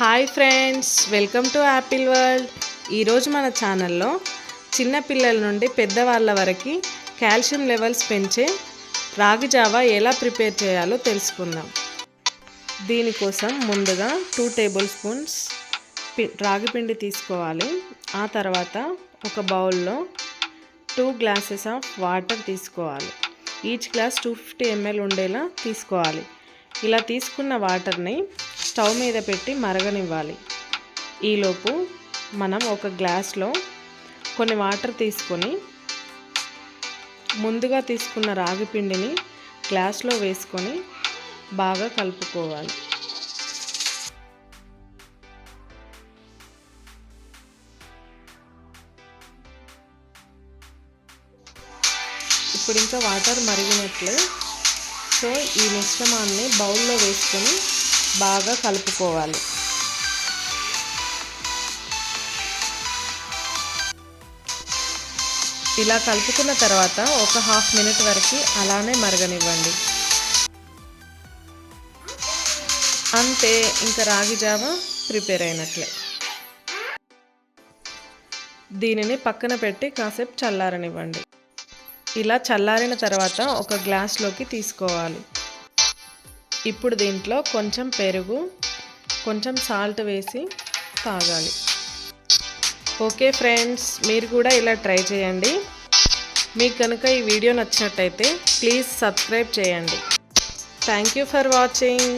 Hi friends welcome to Apple World. ఈరోజు మన ఛానల్లో చిన్నపిల్లల నుండి పెద్దవాళ్ళ వరకు కాల్షియం లెవెల్స్ పెంచే రాగి జావా ఎలా ప్రిపేర్ చేయాలో తెలుసుకుందాం. దీనికోసం ముందుగా టూ టేబుల్ స్పూన్స్ పి- రాగి పిండి తీసుకోవాలి. ఆ తర్వాత ఒక బౌల్లో టూ గ్లాసెస్ ఆఫ్ వాటర్ తీసుకోవాలి. Each glass two fifty ML ఉండేలా తీసుకోవాలి. ఇలా తీసుకున్న వాటర్ని స్టవ్ మీద పెట్టి మరగనివ్వాలి. ఈలోపు మనం ఒక గ్లాస్లో కొన్ని వాటర్ తీసుకొని ముందుగా తీసుకున్న రాగి పిండిని గ్లాస్లో వేసుకొని బాగా కలుపుకోవాలి. ఇప్పుడు ఇంకా వాటర్ మరిగినట్లే. సో ఈ మిశ్రమాన్ని బౌల్లో వేసుకొని బాగా కలుపుకోవాలి. ఇలా కలుపుకున్న తర్వాత ఒక హాఫ్ మినిట్ వరకు అలానే మరగనివ్వండి. అంతే ఇంకా రాగి జావ ప్రిపేర్ అయినట్లే. దీనిని పక్కన పెట్టి కాసేపు చల్లారనివ్వండి. ఇలా చల్లారిన తర్వాత ఒక గ్లాస్లోకి తీసుకోవాలి. ఇప్పుడు దీంట్లో కొంచెం పెరుగు కొంచెం సాల్ట్ వేసి తాగాలి. ఓకే ఫ్రెండ్స్ మీరు కూడా ఇలా ట్రై చేయండి. మీకు కనుక ఈ వీడియో నచ్చినట్టయితే ప్లీజ్ సబ్స్క్రైబ్ చేయండి. Thank you for watching.